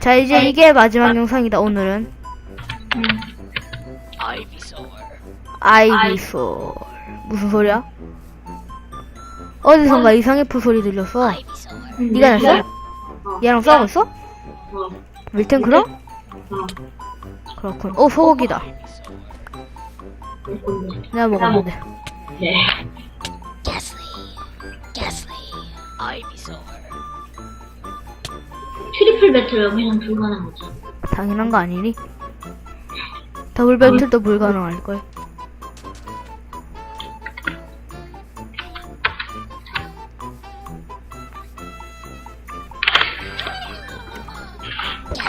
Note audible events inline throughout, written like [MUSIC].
자 이제 이게 마지막 영상이다 오늘은 음. 아이비솔 무슨 소리야? 어디선가 이상해 프 소리 들렸어 Ivysaur. 네가 냈어? 어. 얘랑 싸우고 있어? 어. 그럼? 어. 그렇군 오 소고기다. 내가 먹었는데 네. Ghastly. Ghastly. Ivysaur. 트리플 배틀 여기는 불가능하죠. 당연한 거 아니니? 더블 배틀도 불가능할걸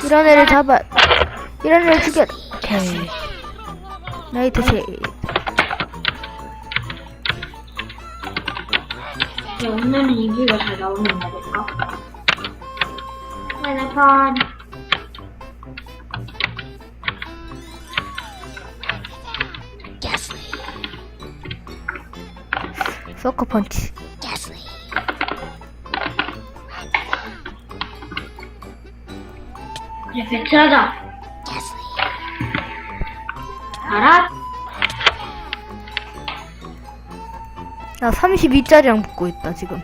이런 애를 잡아 이런 애를 죽여 오케이 나이트 네, 오늘은 이뷰가 잘 나오는 거니까. 그래, 배틀하자. 알아? 나 32짜리랑 붙고 있다 지금.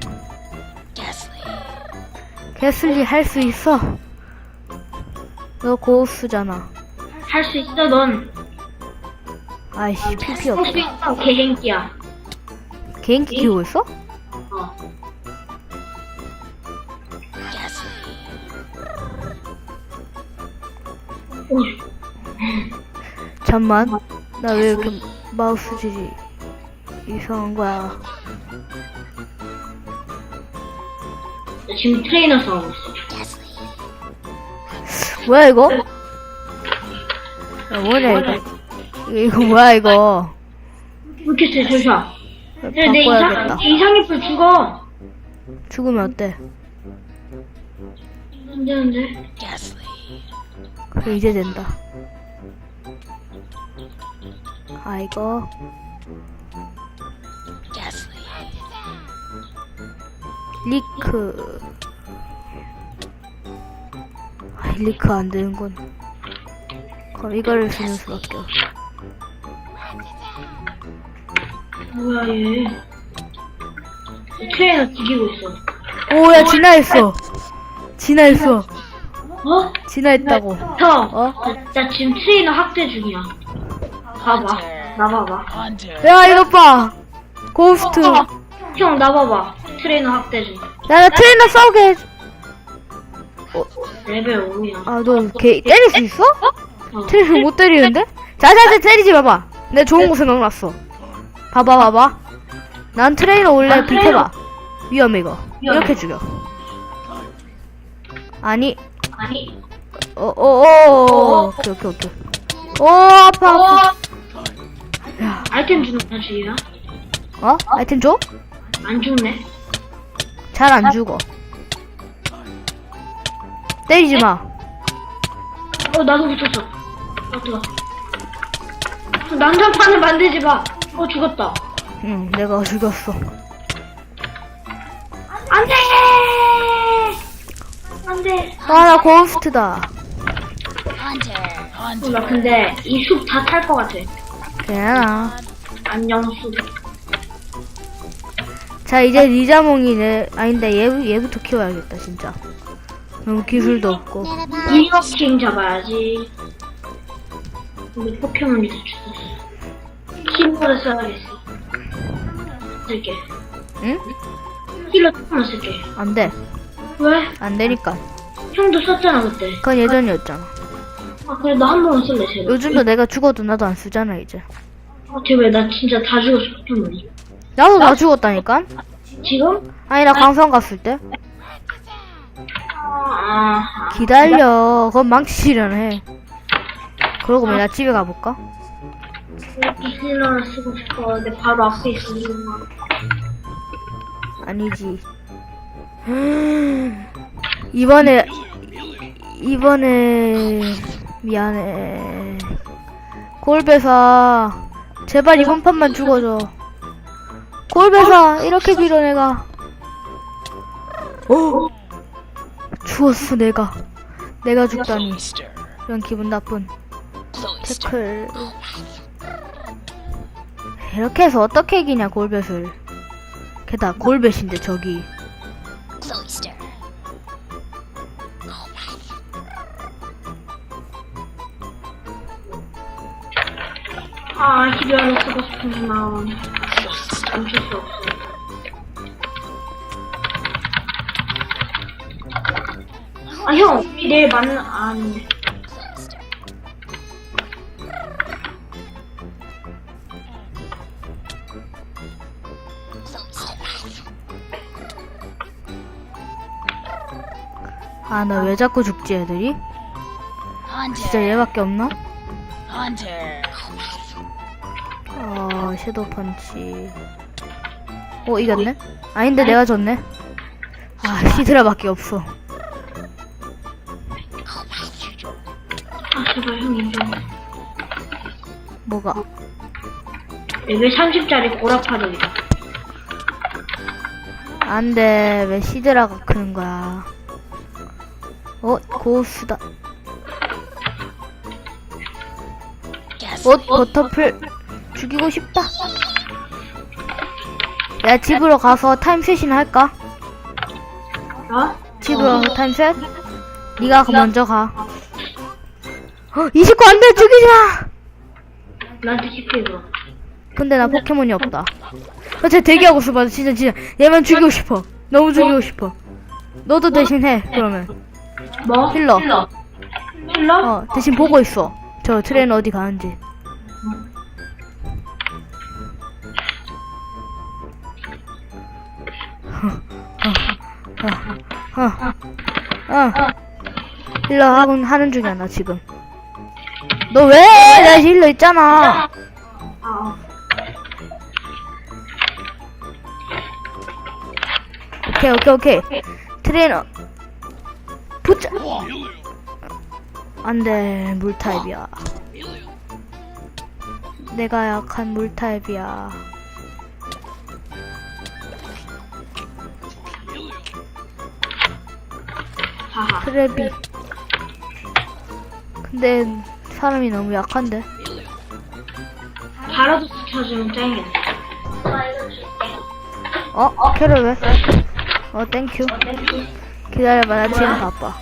게슬리 할 수 있어 너 고수잖아 할 수 있어, 넌. 아이씨 PP 할수 없다 있어, 개행기야. 개인기 키우고 있어? 어. 오이. 잠만 나 왜 이렇게 마우스 질이 이상한 거야 나 지금 트레이너 싸우고 있어. 뭐야 이거? 야 뭐냐 이거 이거, 이거 뭐야 이거 왜 이렇게 세, 조슈아? 내, 내 바꿔야겠다 이상, 내 이상잎을 죽어. 죽으면 어때? 안 되는데. 그래 이제 된다 아 이거 리크 아 리크 안 되는군 그럼 이거를 쓰는 수밖에 없어 뭐야, 얘. 내 트레이너 죽이고 있어. 오야 진화했어 진화했어 어? 진화했다고 형, 어? 나, 나 지금 트레이너 학대 중이야. 봐봐. 나 봐봐. 야 이것 봐 고스트 형, 나 봐봐. 트레이너 학대 중. 야나 트레이너 싸우게 해줘 레벨 5야. 아 너 걔 때릴 수 있어? 어. 트레이너 못 때리는데? 자자자 때리지 마봐 내 좋은 거 생각났어 봐봐 봐봐 난 트레이너 원래 아, 비켜봐 위험해 이거 위험해. 이렇게 죽여 아니 아니. 어어어 오케이 오케이 오케이 오 아파 아파 야, 아이템 주는 사실이야? 어? 아이템 줘? 안 죽네. 잘 안 죽어 때리지 마 어, 나도 붙였어. 나도. 난장판을 만들지 마. 어, 죽었다. 응, 내가 죽였어. 안 돼! 안 돼. 아, 나 고스트다. Hunter. 어. 나 근데 이 숲 다 탈 것 같아. 괜찮아. 안녕, 숲. 자, 이제 리자몽이네. 아닌데, 얘, 얘부터 키워야겠다, 진짜. 너무 기술도 없고. 이어킹 잡아야지. 근데 포켓몬이 다 죽었어. 힐러를 써야겠어. 쓸게. 응? 힐러 조금만 쓸게. 안 돼. 왜? 안 되니까. 형도 썼잖아, 그때. 그건 예전이었잖아. 아, 그래, 나 한 번만 쓸래, 제발. 요즘도 내가 죽어도 나도 안 쓰잖아, 이제. 아, 제발, 나 진짜 다 죽었어, 포켓몬이. 나도 다 죽었다니까? 지금? 아니, 나 광선 갔을 때. 아, 아. 기다려. 그건 망치시려나 해. 그러고 보면 나 집에 가볼까? 여기 힐러를 쓰고 싶어. 내 바로 앞에 이거. 아니지. [GASPS] 이번에 이번에 미안해. 골배사 제발 이번 판만 죽어줘. 골배사 이렇게 빌어 내가. 어? 죽었어 내가. 내가 죽다니. 이런 기분 나쁜. 태클. 이렇게 해서 어떻게 이기냐, 골벳을. 게다가 골벳인데, 저기. 아, 기별을 쓰고 싶은지만 멈출 수 없어. 아, 형, 우리 내일 만나, 아니. Cloister. Cloister. 아, 나 왜 자꾸 죽지, 애들이? 진짜. 얘밖에 없나? 어, 섀도우 펀치. 어, 이겼네? 아닌데, 내가 졌네? 아, 히드라밖에 없어. 아, 제발 형 인정. 뭐가? 레벨 30짜리 고라파덕이다. 안 돼, 왜 히드라가 크는 거야? 어. Gas. 어, 버터풀 죽이고 싶다. 야, 집으로 가서 타임셋이나 할까? 어? 집으로 가서 타임셋? 네가 먼저 가. 어, 29 안 돼! 죽이지 마! 나한테 시키고. 근데 나 포켓몬이 없다. 어, 쟤 대기하고 있어, 봐. 진짜, 진짜. 얘만 죽이고 싶어. 너무 죽이고 싶어. 너도 대신 해, 그러면. 뭐? 힐러. 힐러? 힐러? 어, 대신 보고 있어. 저 트레이너 어디 가는지. 힐러 하고 하는 중이야, 나 지금. 너 왜? 나 힐러 있잖아. 아, 어. 오케이, 오케이, 오케이. 트레이너. 붙자. 안 돼, 물 타입이야. 내가 약한 물 타입이야. 트레비. 근데 사람이 너무 약한데. 바라도스 쳐주면 짱이야. 어? 캐롤 왜? 어, 땡큐. 기다려봐, 나 지금 바빠.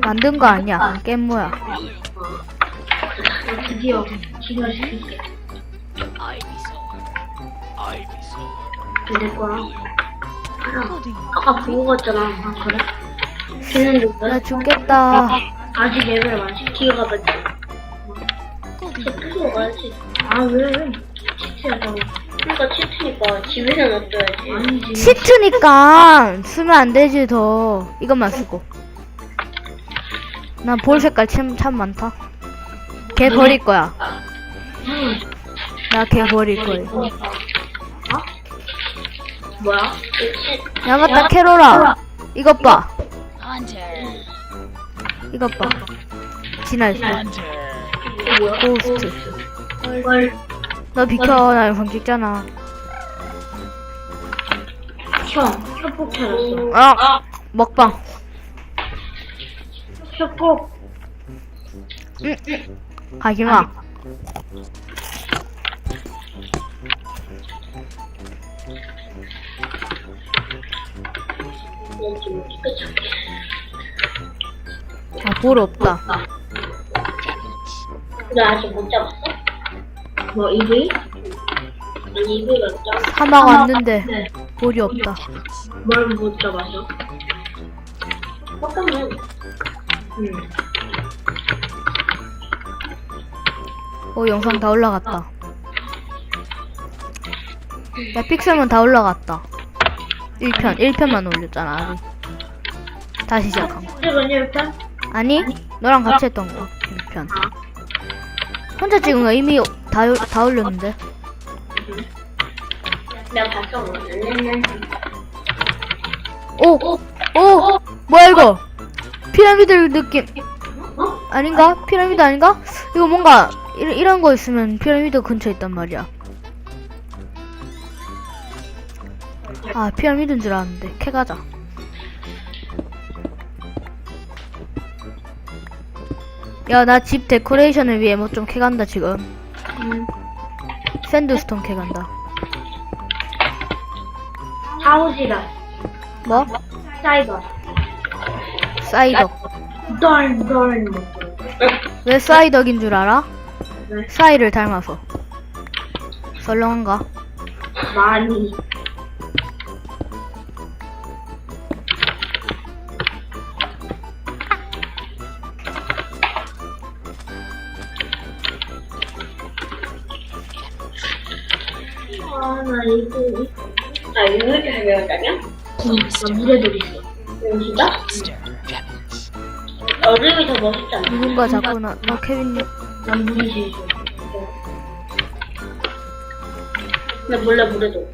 만든 거 아니야. 깻모야. 드디어 진화시킬 게. 내 거야. 아까 보고 갔잖아. 아, 그래? 걔는 나 죽겠다. 아직 레벨 많지. 기회가 많지. 치트로 가야지. 아, 왜? 치트야, 그러니까 치트니까 집에서 놔둬야지. 아니지. 시트니까 쓰면 안 되지, 더. 이것만 쓰고. 난볼 색깔 참, 참 많다. 걔 버릴 거야. 나 걔 버릴 거야. 어? 뭐야? 야, 맞다, 캐롤아. 이것 봐. Hunter. 이것 봐. Hunter. 뭐야? 고스트. 헐. 너 비켜, 나 영상 찍잖아. 형, 협곡 찾았어. 아! 먹방. 협곡. 응. 가지마. 아, 볼 없다. 나 아직 못 잡았어? 뭐, EV? 아니, EV가 잡았어. 하마가 왔는데, 볼이 없다. 뭘 못 잡았어? 잠깐만. 응. 어, 영상 다 올라갔다. 야, 픽셀만 다 올라갔다. 1편, 1편만 올렸잖아, 아직. 다시 시작한 거. 찍은 일단? 아니, 너랑 같이 했던 거. 1편. 혼자 찍은 거 이미 다, 올- 다 올렸는데. 내가 오! 오! 뭐야, 이거? 피라미드 느낌. 어? 아닌가? 피라미드 아닌가? 이거 뭔가, 이런 거 있으면 피라미드 근처에 있단 말이야. 아 피라미드인 줄 알았는데 캐가자 야 나 집 데코레이션을 위해 뭐 좀 캐간다 지금 음. 샌드스톤 캐간다 사우지라. 뭐? 사이버. 사이덕 덜, 덜 먹고. 왜 사이덕인 줄 알아? 왜? 사이를 닮아서 썰렁한가? 많이. 나 물에도 있어. 진짜? 얼음이 더 멋있잖아. 누군가 자꾸 나, 나 케빈님 난 물이 제일 좋아. 나 물에도.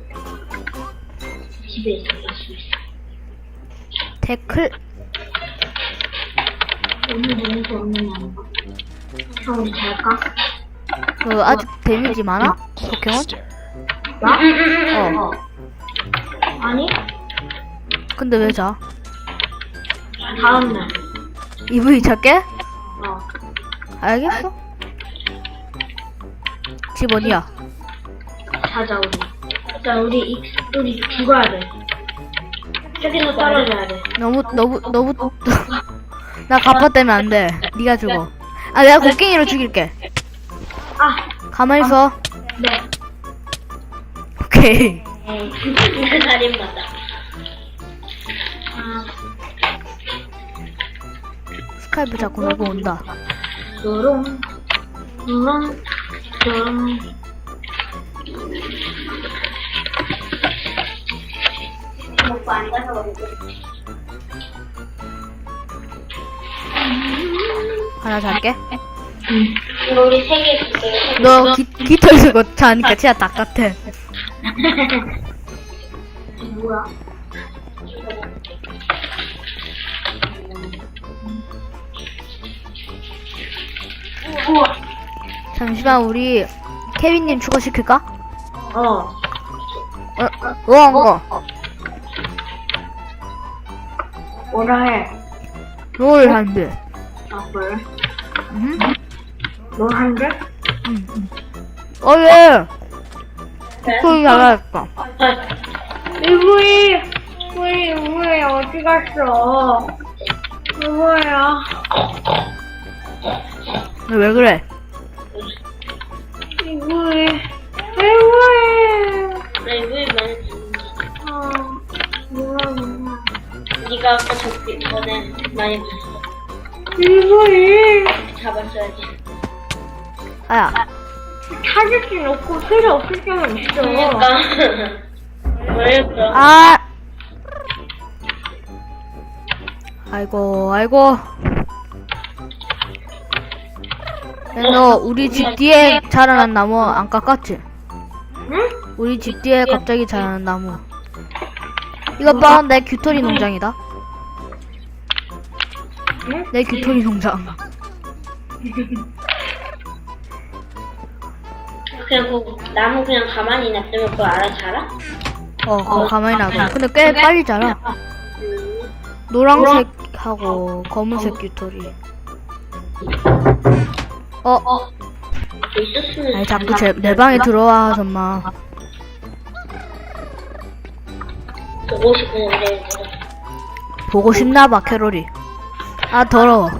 집에 있어, 집에 있어. 데클 오늘 너무 좋은 날 형, 우리 잘까? 그 아직 데미지 많아? 포켓몬? 나? 어 아니, 근데 왜 자? 다음날. EV 찾게? 어. 알겠어 집 어디야? 자자, 우리. 자, 우리, 이- 우리 죽어야 돼. 저기서 떨어져야 돼. 너무 너무 너무 [LAUGHS] 나 갑바 때문에 안돼 네가 죽어 아 내가 곡괭이로 죽일게 아, 가만히 있어 네. 오케이 [LAUGHS] 에이, 이거 살인마다. 아, 스카이프 자꾸 누구 온다 요롱, 요롱, 요롱. 먹고 안 가서 먹고. 하나 잘게 이거 우리 세개 줄게. 너 기, 깃털 쓰고 자니까 진짜 닭 같아 [LAUGHS] 뭐야? 우와. 잠시만 우리 케빈님 추가시킬까? 어. 어? 뭐한 거? 뭐라 해? 롤 한대 아, 그래? 응? 너 한대? 응, 응. 어, 예. 소리 잘하겠다. 이브이, 이브이, 이브이 어디 갔어? 이브이야. 너왜 그래? 이브이, 이브이. 나 이브이 많이. 어, 뭐야, 뭐야. 네가 아까 저기 전에 많이 봤어. 이브이. 잡았어야지. 아야, 찾을 수 없고 필요 없을 때만 있어. 그러니까. 뭐였어? 아! 아이고, 아이고. 야, 너 우리 집 뒤에 자라난 나무 안 깎았지? 응? 우리 집 뒤에 갑자기 자라난 나무. 이것 봐, 내 규토리 농장이다. 응? 내 규토리 농장. 그냥 그 나무 그냥 가만히 놔두면 그거 알아서 자라? 어, 그거 가만히 놔둬. 근데 꽤 빨리 자라. 노란색하고 검은색 규토리. 어, 있었으면 아니 자꾸 제, 내 방에 들어와 정말. 보고 싶은데 보고 싶나봐 캐롤이. 아 더러워.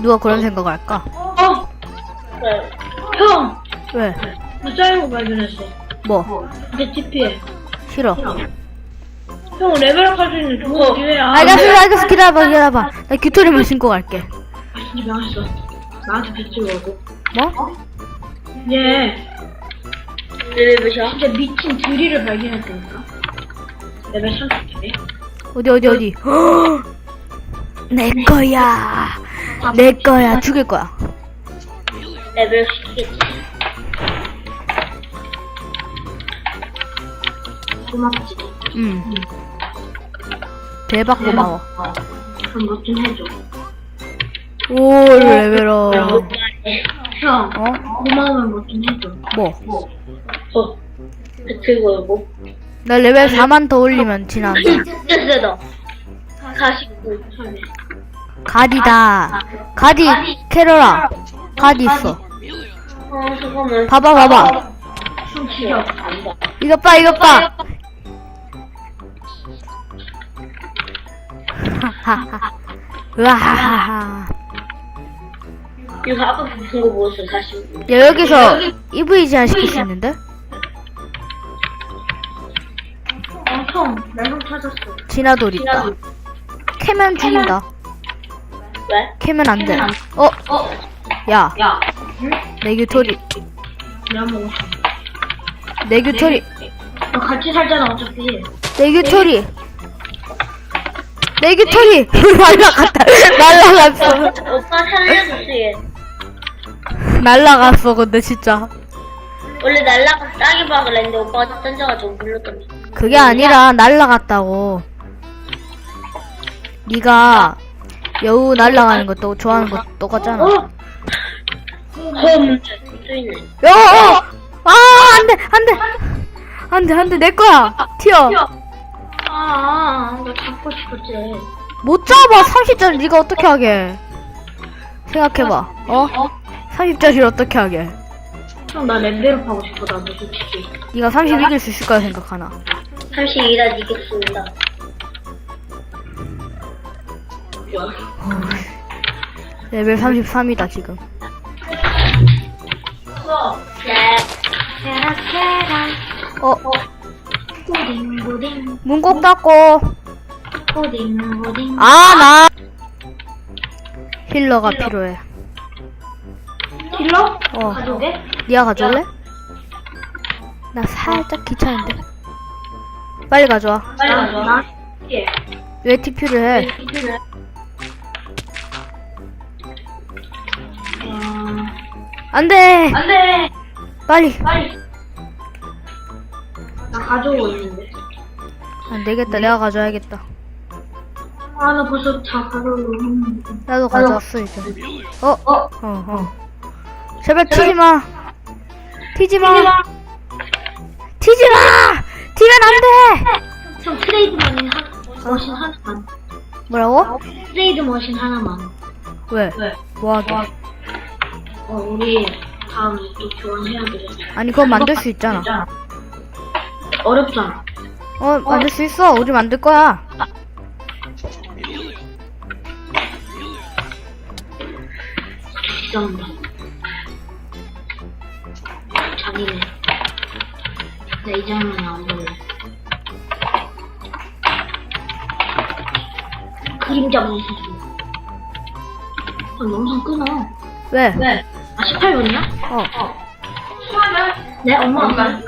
누가 그런 생각을 할까? 어! 그래. 형! 왜? 나거 발견했어. 뭐? 이게 TP에. 싫어. 형 레벨업 할 수 있는 좋은 기회야. 알겠어, 알겠어. 기다려봐, 기다려봐. 나 규토리만 신고 갈게. 아, 진짜 망했어. 나한테 빗질 걸고. 뭐? 얘. 레벨이야? 진짜 미친 드리를 발견했다니까. 레벨 30개. 어디 어디 어디? [GASPS] 내 거야. 내 거야. 죽일 거야. 레벨 시키겠지. 고맙지. 응. 대박 고마워. 그럼 뭐 좀 해줘. 오 레벨업. 형, 어? 고마우면 뭐좀 해줘. 뭐? 어. 배틀 걸고. 나 레벨 4만 더 올리면 지난다. 진짜 세다. 49. 처음에. 가디다. 가디, 캐롤아. 가디 있어. 어, 잠깐만. 봐봐, 봐봐. 좀 죽여. 이것 봐, 이것 봐. [LAUGHS] [LAUGHS] 으아하하. 이거 아까 본거 뭐였어, 45. 야, 여기서 EV 제한 시킬 수 있는데? 엄청, 날좀 찾았어. 진화돌 있다. 캐면 죽인다. 왜? 캐면 안 돼. 어, 어? 야, 야. 내 규토리, 내가 먹었어. 내 규토리, 너 같이 살잖아, 어차피. 내 규토리. 내 규토리! 날라갔다. 날라갔어. 오빠 살려줬어, 얘. 날라갔어, 근데 진짜. 원래 날라가 따기 박을 했는데 오빠가 던져가지고 물렀더니. 그게 아니라 날라갔다고. 네가 여우 날라가는 것도 좋아하는 거 똑같잖아. 어? 있네. 야, 어! 아, 안 돼, 안 돼. 안 돼, 안 돼, 내 거야. 튀어. 아, 아, 나 잡고 싶었지. 못 잡아, 30짜리 네가 어떻게 하게. 생각해봐. 어? 30짜리를 어떻게 하게. 형, 나 램베로 하고 싶어, 나도 솔직히. 네가 30 이길 수 있을 거야 생각하나. 32라 이겼습니다. 레벨 33이다 지금. 네. 어, 고딩, 고딩, 문 꼭 닫고. 아, 나. 힐러가 필요해. 힐러? 어. 가족에? 니가 가져올래? 나 살짝 귀찮은데. 빨리 가져와. 빨리 가져. 나, 예. 왜 TP를 해? 어, 안 돼! 안 돼! 빨리! 빨리! 나 가져오고 있는데. 안 되겠다. 내가 가져야겠다. 아, 나 벌써 다 가져오고 있는데. 나도 가져왔어, 이제. 어? 어? 어, 어. 제발 튀지 마! 튀지 마! 튀지 마! 튀면 안 돼! 형, 트레이드 머신, 하, 머신 하나만. 뭐라고? 트레이드 머신 하나만. 왜? 왜? 뭐 하게? 어, 우리 다음에 또 교환해야 돼. 아니, 그건 만들 수 있잖아. 어렵잖아. 어, 만들 수 있어. 우리 만들 거야. 걱정 무슨 아, 영상 끊어. 왜? 왜? 아, 18분이야? 어. 네, 엄마.